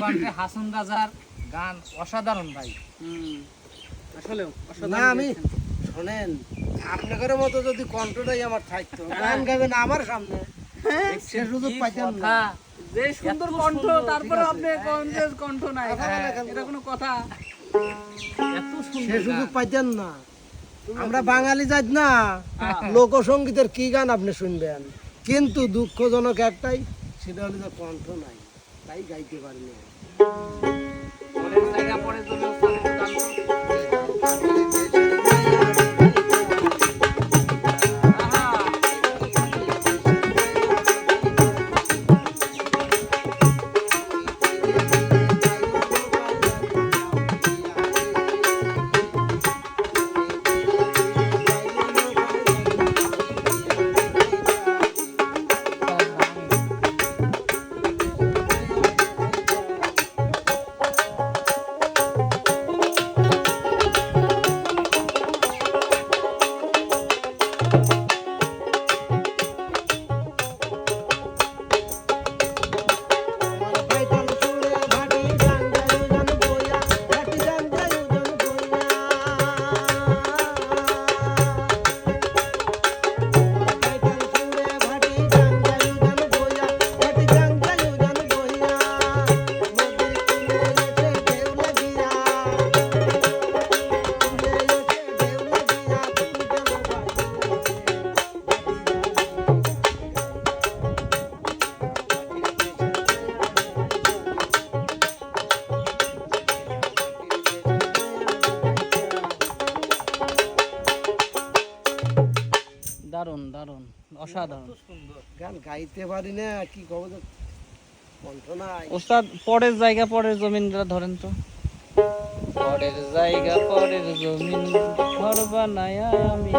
কণ্ঠে হাসান রাজার গান অসাধারণ ভাই। আসলেও না অসাধারণ আমি শোনেন আপনাদের মতো যদি কণ্ঠটাই আমার থাকতো গান গাবেন আমার সামনে সে সুযোগ পাইতাম না। যে সুন্দর কণ্ঠ তারপরে আপনি কণ্ঠের কণ্ঠ নাই? হ্যাঁ, এটা কোনো কথা? এত সে সুন্দর সুযোগ গান। পাইতেন না। আমরা বাঙালি জাত না। হ্যাঁ। লোকসঙ্গীতের কি গান আপনি শুনবেন? কিন্তু দুঃখজনক একটাই সেটা হলো যে কণ্ঠ নাই। তাই গাইতে পারলে পরের জায়গা পরে জমি অসাধারণ। গান গাইতে পারি না কি খবর কণ্ঠ নাই। ওস্তাদ পরের জায়গা পরের জমিনটা ধরেন তো। পরের জায়গা পরের জমিন ঘর বানায় আমি।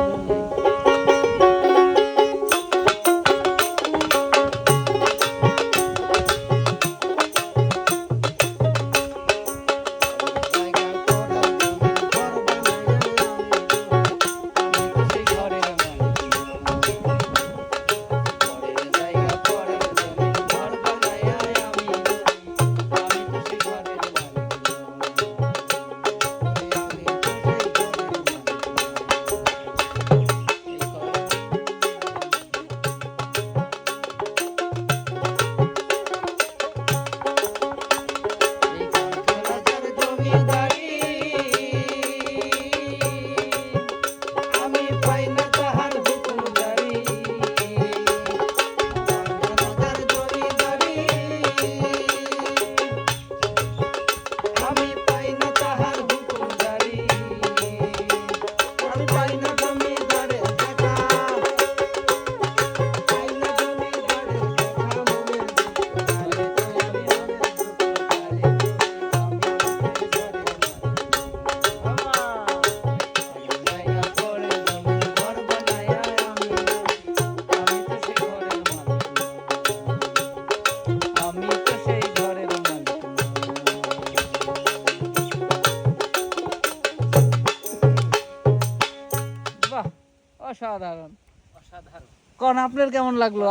অসাধারণ। অসাধারণ। কোন আপনার কেমন লাগল?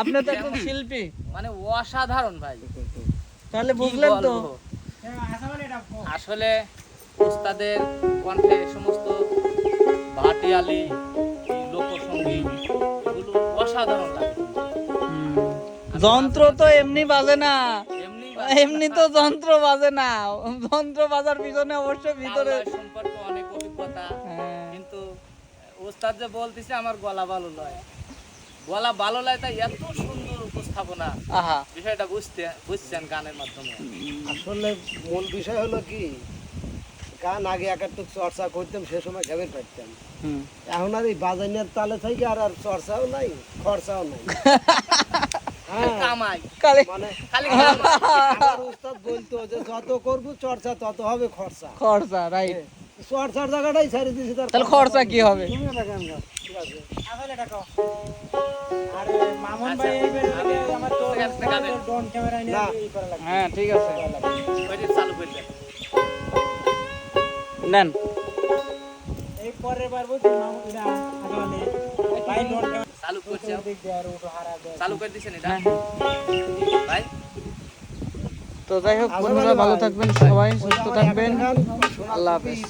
আপনি তো একজন শিল্পী। মানে অসাধারণ ভাই। তাহলে বুঝলেন তো। আসলে ওস্তাদের কণ্ঠে সমস্ত ভাটিয়ালি লোকসঙ্গীত এগুলো অসাধারণ লাগে। যন্ত্র তো এমনি বাজে না। এমনি এমনি তো যন্ত্র বাজে না। যন্ত্র বাজার পিছনে অবশ্যই ভিতরে সম্পর্কে অনেক অভিজ্ঞতা। হ্যাঁ। ওস্তাদ যে বলতেছে আমার গলা ভালো লয় গলা ভালো লয় তাই এত সুন্দর উপস্থাপনা। আহা। বিষয়টা বুঝতে বুঝছেন গানের মাধ্যমে? আসলে মূল বিষয় হলো কি গান আগে এক একটু চর্চা করতাম সে সময় গাবের পাইতাম এখন আর এই বাজানের তালে থেকে আর আর চর্চাও নাই খরচাও নাই। হ্যাঁ। কামাই। মানে খালি কামাই। আমার উস্তাদ বলতো যে যত করব চর্চা তত হবে খরচা। খরচা রাইট চর্চার জায়গাটাই ছেড়ে দিয়েছি তাহলে খরচা কি হবে? ঠিক আছে। আচ্ছা, হ্যাঁ ঠিক আছে। নেন। এই পরের বার নোট চালু করছে। চালু করে দিছেন এটা? হ্যাঁ। ভাই? তো যাই হোক বন্ধুরা ভালো থাকবেন সবাই সুস্থ থাকবেন। আল্লাহ হাফেজ।